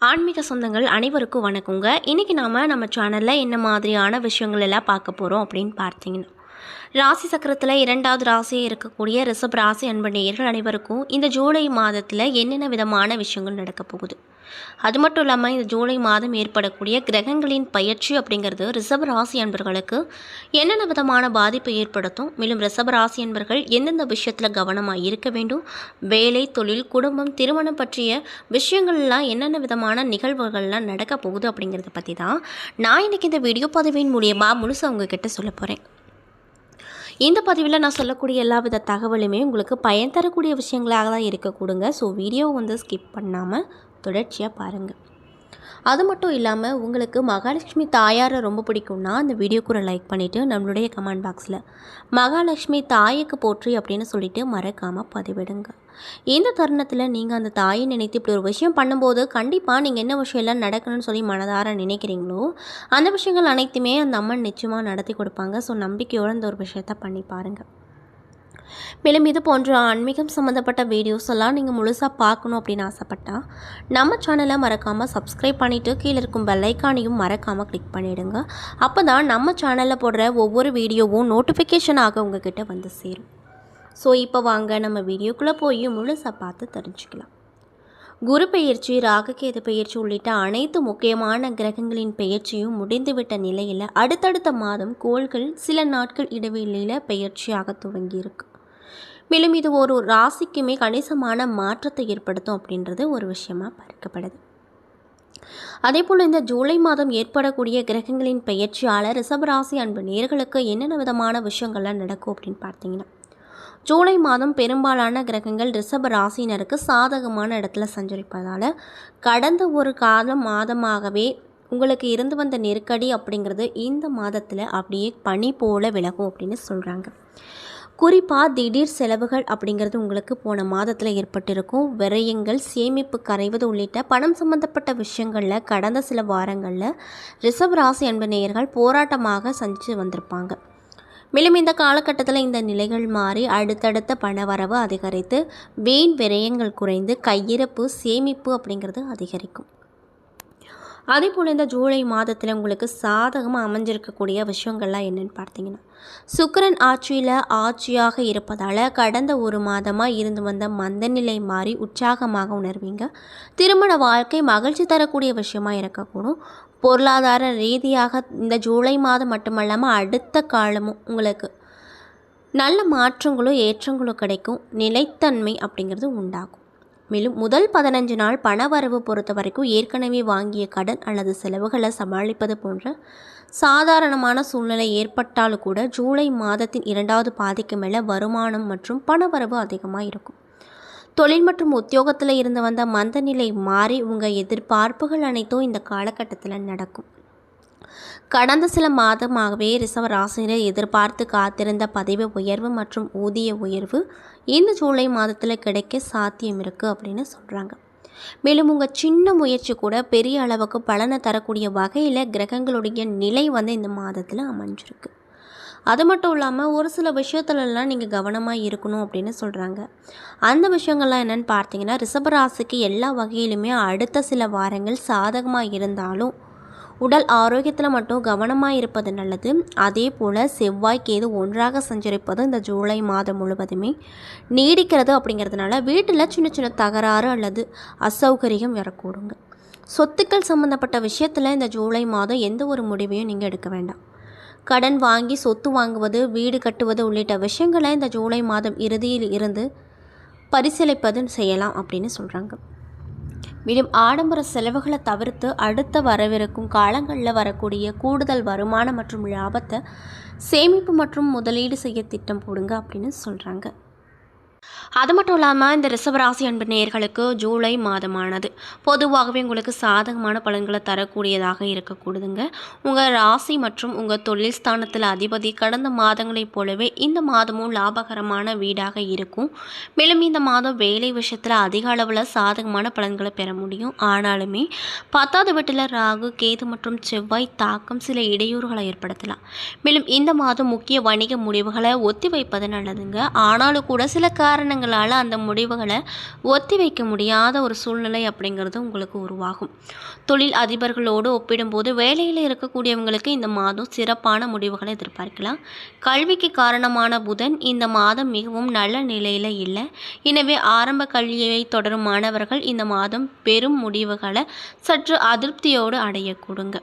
ஆன்மீக சொந்தங்கள் அனைவருக்கும் வணக்கங்க. இன்றைக்கி நாம் நம்ம சேனலில் என்ன மாதிரியான விஷயங்கள் எல்லாம் பார்க்க போகிறோம் அப்படின்னு பார்த்தீங்கன்னா ராசி சக்கரத்தில் இரண்டாவது ராசியாக இருக்கக்கூடிய ரிஷப் ராசி அன்பு நேயர்கள் அனைவருக்கும் இந்த ஜூலை மாதத்தில் என்னென்ன விதமான விஷயங்கள் நடக்க போகுது? அது மட்டும் இல்லாமல் இந்த ஜூலை மாதம் ஏற்படக்கூடிய கிரகங்களின் பயிற்சி அப்படிங்கிறது ரிஷப் ராசி அன்பர்களுக்கு என்னென்ன விதமான பாதிப்பை ஏற்படுத்தும்? மேலும் ரிஷப் ராசி அன்பர்கள் எந்தெந்த விஷயத்தில் கவனமாக இருக்க வேண்டும்? வேலை தொழில் குடும்பம் திருமணம் பற்றிய விஷயங்கள்லாம் என்னென்ன விதமான நிகழ்வுகள்லாம் நடக்க போகுது அப்படிங்கிறத பற்றி தான் நான் இன்றைக்கி இந்த வீடியோ பதவியின் மூலியமாக முழுசாக உங்ககிட்ட சொல்ல போகிறேன் இந்த பதிவில் நான் சொல்லக்கூடிய எல்லா வித தகவலுமே உங்களுக்கு பயன் தரக்கூடிய விஷயங்களாக தான் இருக்கக்கூடுங்க. ஸோ வீடியோ வந்து ஸ்கிப் பண்ணாமல் தொடர்ச்சியாக பாருங்கள் அது மட்டும் இல்லாமல் உங்களுக்கு மகாலட்சுமி தாயாரை ரொம்ப பிடிக்கும்னா அந்த வீடியோக்குற லைக் பண்ணிவிட்டு நம்மளுடைய கமெண்ட் பாக்ஸில் மகாலட்சுமி தாய்க்கு போற்றி அப்படின்னு சொல்லிட்டு மறக்காமல் பதிவிடுங்க. இந்த தருணத்தில் நீங்கள் அந்த தாயை நினைத்து இப்படி ஒரு விஷயம் பண்ணும்போது கண்டிப்பாக நீங்கள் என்ன விஷயம் எல்லாம் நடக்கணும்னு சொல்லி மனதார நினைக்கிறீங்களோ அந்த விஷயங்கள் அனைத்துமே அந்த அம்மன் நிச்சயமாக நடத்தி கொடுப்பாங்க. ஸோ நம்பிக்கையோடு அந்த ஒரு விஷயத்த பண்ணி பாருங்கள் மேலும் இது போன்ற ஆன்மீகம் சம்மந்தப்பட்ட வீடியோஸ் எல்லாம் நீங்கள் முழுசாக பார்க்கணும் அப்படின்னு ஆசைப்பட்டால் நம்ம சேனலை மறக்காமல் சப்ஸ்கிரைப் பண்ணிவிட்டு கீழே இருக்கும் பெல்லைக்கானையும் மறக்காமல் கிளிக் பண்ணிவிடுங்க அப்போ தான் நம்ம சேனலில் போடுற ஒவ்வொரு வீடியோவும் நோட்டிஃபிகேஷனாக உங்ககிட்ட வந்து சேரும். ஸோ இப்போ வாங்க நம்ம வீடியோக்குள்ளே போய் முழுசாக பார்த்து தெரிஞ்சுக்கலாம். குரு பெயர்ச்சி ராககேது பெயர்ச்சி உள்ளிட்ட அனைத்து முக்கியமான கிரகங்களின் பெயர்ச்சியும் முடிந்துவிட்ட நிலையில் அடுத்தடுத்த மாதம் கோள்கள் சில நாட்கள் இடைவெளியில் பெயர்ச்சியாக துவங்கியிருக்கு. மேலும் இது ஒரு ராசிக்குமே கணிசமான மாற்றத்தை ஏற்படுத்தும் அப்படின்றது ஒரு விஷயமாக பார்க்கப்படுது. அதே போல் இந்த ஜூலை மாதம் ஏற்படக்கூடிய கிரகங்களின் பெயர்ச்சியால் ரிஷபராசி அன்பு நேர்களுக்கு என்னென்ன விதமான விஷயங்கள்லாம் நடக்கும் அப்படின்னு பார்த்தீங்கன்னா ஜூலை மாதம் பெரும்பாலான கிரகங்கள் ரிஷப ராசினருக்கு சாதகமான இடத்துல சஞ்சரிப்பதால் கடந்த ஒரு காலம் மாதமாகவே உங்களுக்கு இருந்து வந்த நெருக்கடி அப்படிங்கிறது இந்த மாதத்தில் அப்படியே பனி போல விலகும் அப்படின்னு சொல்கிறாங்க குறிப்பாக திடீர் செலவுகள் அப்படிங்கிறது உங்களுக்கு போன மாதத்தில் ஏற்பட்டிருக்கும். விரயங்கள் சேமிப்பு கரைவது உள்ளிட்ட பணம் சம்பந்தப்பட்ட விஷயங்களில் கடந்த சில வாரங்களில் ரிசர்வ் ராசி அன்பு நேயர்கள் போராட்டமாக சந்தித்து வந்திருப்பாங்க. மேலும் இந்த காலகட்டத்தில் இந்த நிலைகள் மாறி அடுத்தடுத்த பணவரவு அதிகரித்து வீண் விரயங்கள் குறைந்து கையிருப்பு சேமிப்பு அப்படிங்கிறது அதிகரிக்கும். அதே போல் இந்த ஜூலை மாதத்தில் உங்களுக்கு சாதகமாக அமைஞ்சிருக்கக்கூடிய விஷயங்கள்லாம் என்னென்னு பார்த்தீங்கன்னா சுக்கரன் ஆட்சியில் ஆட்சியாக இருப்பதால் கடந்த ஒரு மாதமாக இருந்து வந்த மந்தநிலை மாறி உற்சாகமாக உணர்வீங்க. திருமண வாழ்க்கை மகிழ்ச்சி தரக்கூடிய விஷயமாக இருக்கக்கூடும். பொருளாதார ரீதியாக இந்த ஜூலை மாதம் மட்டுமல்லாமல் அடுத்த காலமும் உங்களுக்கு நல்ல மாற்றங்களும் ஏற்றங்களும் கிடைக்கும். நிலைத்தன்மை அப்படிங்கிறது உண்டாகும். மேலும் முதல் பதினஞ்சு நாள் பணவரவு பொறுத்த வரைக்கும் ஏற்கனவே வாங்கிய கடன் அல்லது செலவுகளை சமாளிப்பது போன்ற சாதாரணமான சூழ்நிலை ஏற்பட்டாலும் கூட ஜூலை மாதத்தின் இரண்டாவது பாதிக்கு மேலே வருமானம் மற்றும் பணவரவு அதிகமாக இருக்கும். தொழில் மற்றும் உத்தியோகத்தில் இருந்து வந்த மந்தநிலை மாறி உங்கள் எதிர்பார்ப்புகள் அனைத்தும் இந்த காலகட்டத்தில் நடக்கும். கடந்த சில மாதமாகவே ரிசர்வ எதிர்பார்த்து காத்திருந்த பதவி உயர்வு மற்றும் ஊதிய உயர்வு இந்த ஜூலை மாதத்தில் கிடைக்க சாத்தியம் இருக்குது அப்படின்னு சொல்கிறாங்க மேலும் உங்கள் சின்ன முயற்சி கூட பெரிய அளவுக்கு பலனை தரக்கூடிய வகையில் கிரகங்களுடைய நிலை வந்து இந்த மாதத்தில் அமைஞ்சிருக்கு. அது மட்டும் இல்லாமல் ஒரு சில விஷயத்துலலாம் நீங்கள் கவனமாக இருக்கணும் அப்படின்னு சொல்கிறாங்க அந்த விஷயங்கள்லாம் என்னென்னு பார்த்தீங்கன்னா ரிஷபராசிக்கு எல்லா வகையிலுமே அடுத்த சில வாரங்கள் சாதகமாக இருந்தாலும் உடல் ஆரோக்கியத்தில் மட்டும் கவனமாக இருப்பது நல்லது. அதே போல் செவ்வாய்க்கேது ஒன்றாக சஞ்சரிப்பது இந்த ஜூலை மாதம் முழுவதுமே நீடிக்கிறது அப்படிங்கிறதுனால வீட்டில் சின்ன சின்ன தகராறு அல்லது அசௌகரியம் வரக்கூடுங்க. சொத்துக்கள் சம்மந்தப்பட்ட விஷயத்தில் இந்த ஜூலை மாதம் எந்த ஒரு முடிவையும் நீங்கள் எடுக்க வேண்டாம். கடன் வாங்கி சொத்து வாங்குவது வீடு கட்டுவது உள்ளிட்ட விஷயங்களை இந்த ஜூலை மாதம் இறுதியில் இருந்து பரிசீலிப்பது செய்யலாம் அப்படின்னு சொல்கிறாங்க மேலும் ஆடம்பர செலவுகளை தவிர்த்து அடுத்த வரவிருக்கும் காலங்களில் வரக்கூடிய கூடுதல் வருமானம் மற்றும் லாபத்தை சேமிப்பு மற்றும் முதலீடு செய்ய திட்டம் போடுங்க அப்படின்னு சொல்கிறாங்க அது மட்டும் இல்லாமல் இந்த ரிசவராசி அன்பு நேர்களுக்கு ஜூலை மாதமானது. பொதுவாகவே உங்களுக்கு சாதகமான பலன்களை தரக்கூடியதாக இருக்கக்கூடுதுங்க. உங்கள் ராசி மற்றும் உங்கள் தொழில் ஸ்தானத்தில் அதிபதி கடந்த மாதங்களைப் போலவே இந்த மாதமும் லாபகரமான வீடாக இருக்கும். மேலும் இந்த மாதம் வேலை விஷயத்தில் அதிக அளவில் சாதகமான பலன்களை பெற முடியும். ஆனாலுமே பத்தாவது வீட்டில் ராகு கேது மற்றும் செவ்வாய் தாக்கம் சில இடையூறுகளை ஏற்படுத்தலாம். மேலும் இந்த மாதம் முக்கிய வணிக முடிவுகளை ஒத்தி வைப்பது நல்லதுங்க. ஆனாலும் கூட சில காரணங்களால் அந்த முடிவுகளை ஒத்தி வைக்க முடியாத ஒரு சூழ்நிலை அப்படிங்கிறது உங்களுக்கு உருவாகும். தொழில் அதிபர்களோடு ஒப்பிடும்போது வேலையில் இருக்கக்கூடியவங்களுக்கு இந்த மாதம் சிறப்பான முடிவுகளை எதிர்பார்க்கலாம். கல்விக்கு காரணமான புதன் இந்த மாதம் மிகவும் நல்ல நிலையில் இல்லை. எனவே ஆரம்ப கல்வியை தொடரும் மாணவர்கள் இந்த மாதம் பெரும் முடிவுகளை சற்று அதிருப்தியோடு அடையக்கூடுங்க.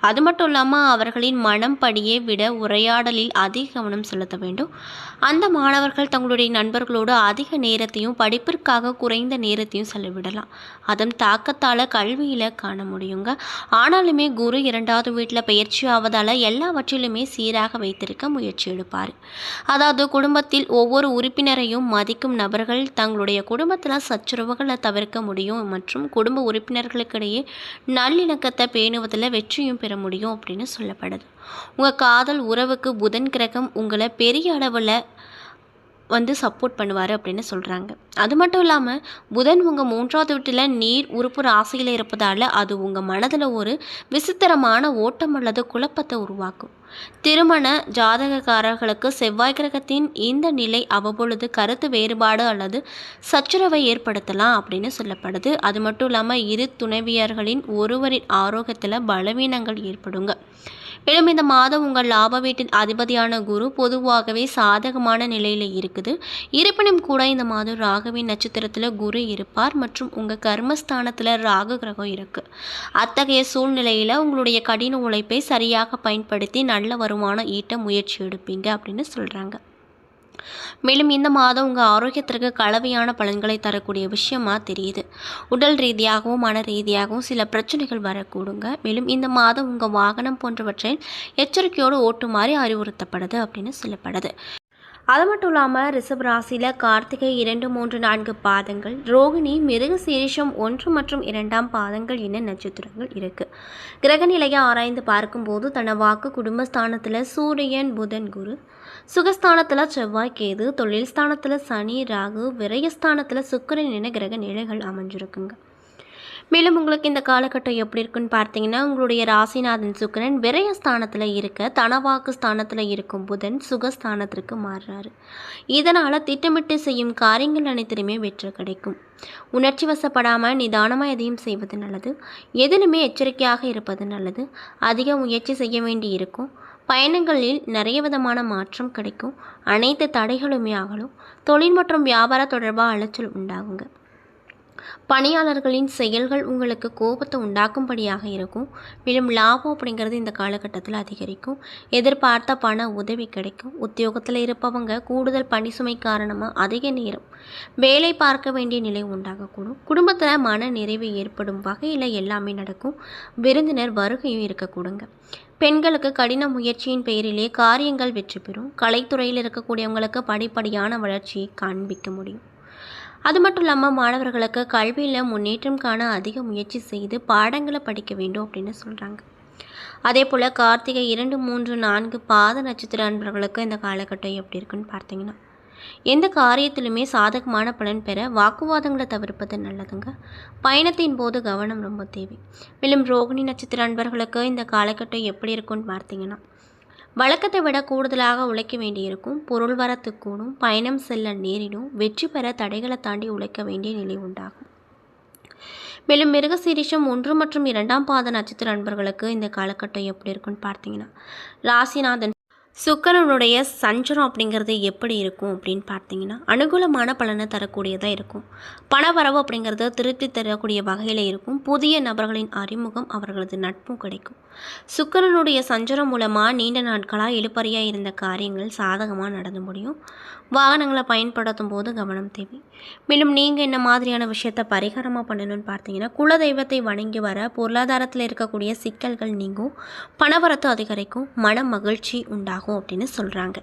அது மட்டும் இல்லாமல் அவர்களின் மனம் படியே விட உரையாடலில் அதிக கவனம் செலுத்த வேண்டும். அந்த மாணவர்கள் தங்களுடைய நண்பர்களோடு அதிக நேரத்தையும் படிப்பிற்காக குறைந்த நேரத்தையும் செலவிடலாம். அதன் தாக்கத்தால் கல்வியில் காண முடியுங்க. ஆனாலுமே குரு இரண்டாவது வீட்டில் பயிற்சி ஆவதால் எல்லாவற்றிலுமே சீராக வைத்திருக்க முயற்சி எடுப்பார். அதாவது குடும்பத்தில் ஒவ்வொரு உறுப்பினரையும் மதிக்கும் நபர்கள் தங்களுடைய குடும்பத்தில் சச்சரவுகளை தவிர்க்க முடியும். மற்றும் குடும்ப உறுப்பினர்களுக்கிடையே நல்லிணக்கத்தை பேணுவதில் வெற்றியும் பெற முடியும் அப்படின்னு சொல்லப்படுது. உங்கள் காதல் உறவுக்கு புதன் கிரகம் உங்களை பெரிய அளவில் வந்து சப்போர்ட் பண்ணுவார் அப்படின்னு சொல்கிறாங்க அது மட்டும் இல்லாமல் புதன் உங்கள் மூன்றாவது வீட்டில் நீர் உறுப்பு ராசியில் இருப்பதால் அது உங்கள் மனதில் ஒரு விசித்திரமான ஓட்டம் அல்லது குழப்பத்தை உருவாக்கும். திருமண ஜாதகக்காரர்களுக்கு செவ்வாய் கிரகத்தின் இந்த நிலை அவ்வப்பொழுது கருத்து வேறுபாடு அல்லது சச்சரவை ஏற்படுத்தலாம் அப்படின்னு சொல்லப்படுது. அது மட்டும் இல்லாமல் இரு துணைவியர்களின் ஒருவரின் ஆரோக்கியத்தில் பலவீனங்கள் ஏற்படுங்க. மேலும் இந்த மாதம் உங்கள் லாப வீட்டின் அதிபதியான குரு பொதுவாகவே சாதகமான நிலையில் இருக்குது. இருப்பினும் கூட இந்த மாதம் ராகவின் நட்சத்திரத்தில் குரு இருப்பார் மற்றும் உங்கள் கர்மஸ்தானத்தில் ராகு கிரகம் இருக்குது அத்தகைய சூழ்நிலையில் உங்களுடைய கடின உழைப்பை சரியாக பயன்படுத்தி நல்ல வருமானம் ஈட்ட முயற்சி எடுப்பீங்க அப்படின்னு சொல்கிறாங்க மேலும் இந்த மாதம் உங்கள் ஆரோக்கியத்திற்கு கலவையான பலன்களை தரக்கூடிய விஷயமா தெரியுது. உடல் ரீதியாகவும் மன ரீதியாகவும் சில பிரச்சனைகள் வரக்கூடுங்க. மேலும் இந்த மாதம் உங்கள் வாகனம் போன்றவற்றை எச்சரிக்கையோடு ஓட்டுமாறு அறிவுறுத்தப்படுது அப்படின்னு சொல்லப்படுது. அது மட்டும் இல்லாமல் ரிஷப் ராசியில் கார்த்திகை இரண்டு மூன்று நான்கு பாதங்கள் ரோகிணி மிருக சீரிஷம் ஒன்று மற்றும் இரண்டாம் பாதங்கள் என நட்சத்திரங்கள் இருக்குது கிரகநிலையை ஆராய்ந்து பார்க்கும்போது தன வாக்கு குடும்பஸ்தானத்தில் சூரியன் புதன் குரு. சுகஸ்தானத்தில் செவ்வாய் கேது. தொழில் ஸ்தானத்தில் சனி ராகு. விரயஸ்தானத்தில் சுக்கிரன் என கிரக நிலைகள் அமைஞ்சிருக்குங்க. மேலும் உங்களுக்கு இந்த காலகட்டம் எப்படி இருக்குன்னு பார்த்தீங்கன்னா உங்களுடைய ராசிநாதன் சுக்கிரன் விரயஸ்தானத்தில் இருக்க தனவாக்கு ஸ்தானத்தில் இருக்கும் புதன் சுகஸ்தானத்திற்கு மாறுறாரு. இதனால் திட்டமிட்டு செய்யும் காரியங்கள் அனைத்திலுமே வெற்றி கிடைக்கும். உணர்ச்சி வசப்படாமல் நிதானமாக எதையும் செய்வது நல்லது. எதிலுமே எச்சரிக்கையாக இருப்பது நல்லது. அதிக முயற்சி செய்ய வேண்டி இருக்கும். பயணங்களில் நிறைய விதமான மாற்றம் கிடைக்கும். அனைத்து தடைகளுமே ஆகலும் தொழில் மற்றும் வியாபார தொடர்பாக அலைச்சல் உண்டாகுங்க. பணியாளர்களின் செயல்கள் உங்களுக்கு கோபத்தை உண்டாக்கும்படியாக இருக்கும். மேலும் லாபம் அப்படிங்கிறது இந்த காலகட்டத்தில் அதிகரிக்கும். எதிர்பார்த்த பண உதவி கிடைக்கும். உத்தியோகத்தில் இருப்பவங்க கூடுதல் பணி சுமை காரணமாக அதிக நேரம் வேலை பார்க்க வேண்டிய நிலை உண்டாகக்கூடும். குடும்பத்தில் மன நிறைவு ஏற்படும் வகையில் எல்லாமே நடக்கும். விருந்தினர் வருகையும் இருக்கக்கூடுங்க. பெண்களுக்கு கடின முயற்சியின் பெயரிலே காரியங்கள் வெற்றி பெறும். கலைத்துறையில் இருக்கக்கூடியவங்களுக்கு படிப்படியான வளர்ச்சியை காண்பிக்க முடியும். அது மட்டும் இல்லாமல் மாணவர்களுக்கு கல்வியில் முன்னேற்றம் காண அதிக முயற்சி செய்து பாடங்களை படிக்க வேண்டும் அப்படின்னு சொல்கிறாங்க அதே போல் கார்த்திகை இரண்டு மூன்று நான்கு பாத நட்சத்திர அன்பர்களுக்கு இந்த காலகட்டம் எப்படி இருக்குன்னு பார்த்தீங்கன்னா எந்த காரியத்திலுமே சாதகமான பலன் பெற வாக்குவாதங்களை தவிர்ப்பது நல்லதுங்க. பயணத்தின் போது கவனம் ரொம்ப தேவை. மேலும் ரோகிணி நட்சத்திர அன்பர்களுக்கு இந்த காலகட்டம் எப்படி இருக்கும்னு பார்த்தீங்கன்னா வழக்கத்தை விட கூடுதலாக உழைக்க வேண்டியிருக்கும் பொருள் வரத்து கூடும் பயணம் செல்ல நேரிடும் வெற்றி பெற தடைகளை தாண்டி உழைக்க வேண்டிய நிலை உண்டாகும். மேலும் மிருகசீரிஷம் ஒன்று மற்றும் இரண்டாம் பாத நட்சத்திர நண்பர்களுக்கு இந்த காலகட்டம் எப்படி இருக்குன்னு பார்த்தீங்கன்னா ராசிநாதன் சுக்கரனுடைய சஞ்சரம் அப்படிங்கிறது எப்படி இருக்கும் அப்படின்னு பார்த்தீங்கன்னா அனுகூலமான பலனை தரக்கூடியதாக இருக்கும். பணவரவு அப்படிங்கிறது திருப்தி தரக்கூடிய வகையில் இருக்கும். புதிய நபர்களின் அறிமுகம் அவர்களது நட்பும் கிடைக்கும். சுக்கரனுடைய சஞ்சரம் மூலமாக நீண்ட நாட்களாக இழுப்பறியாக இருந்த காரியங்கள் சாதகமாக நடந்து முடியும். வாகனங்களை பயன்படுத்தும் போது கவனம் தேவை. மேலும் நீங்கள் என்ன மாதிரியான விஷயத்தை பரிகாரமாக பண்ணணும்னு பார்த்தீங்கன்னா குலதெய்வத்தை வணங்கி வர பொருளாதாரத்தில் இருக்கக்கூடிய சிக்கல்கள் நீங்கும். பணவரத்து அதிகரிக்கும். மன மகிழ்ச்சி உண்டாகும். அப்படின்னு சொல்கிறாங்க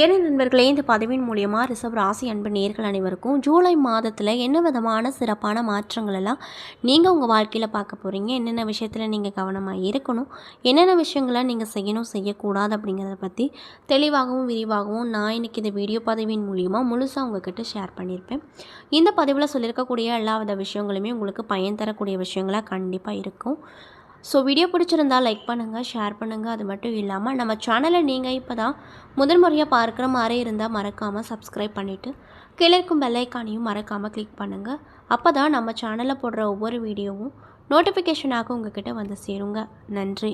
ஏன்னா நண்பர்களே இந்த பதவியின் மூலியமாக ரிசர்வ் ராசி அன்பு நேர்கள் அனைவருக்கும் ஜூலை மாதத்தில் என்ன விதமான சிறப்பான மாற்றங்கள் எல்லாம் நீங்கள் உங்கள் வாழ்க்கையில் பார்க்க போகிறீங்க என்னென்ன விஷயத்தில் நீங்கள் கவனமாக இருக்கணும்? என்னென்ன விஷயங்களை நீங்கள் செய்யணும் செய்யக்கூடாது அப்படிங்கிறத பற்றி தெளிவாகவும் விரிவாகவும் நான் இன்றைக்கி இந்த வீடியோ பதவியின் மூலியமாக முழுசாக உங்ககிட்ட ஷேர் பண்ணியிருப்பேன். இந்த பதிவில் சொல்லியிருக்கக்கூடிய எல்லா வித விஷயங்களுமே உங்களுக்கு பயன் தரக்கூடிய விஷயங்களாக கண்டிப்பாக இருக்கும். ஸோ வீடியோ பிடிச்சிருந்தா லைக் பண்ணுங்கள் ஷேர் பண்ணுங்கள் அது மட்டும் இல்லாமல் நம்ம சேனலை நீங்கள் இப்போ தான் முதல் முறையாக பார்க்குற மாதிரி இருந்தால் மறக்காமல் சப்ஸ்கிரைப் பண்ணிவிட்டு கிழக்கும் பெல்லைக்கானையும் மறக்காமல் கிளிக் பண்ணுங்கள் அப்போ தான் நம்ம சேனலில் போடுற ஒவ்வொரு வீடியோவும் நோட்டிஃபிகேஷனாக உங்ககிட்ட வந்து சேருங்க. நன்றி.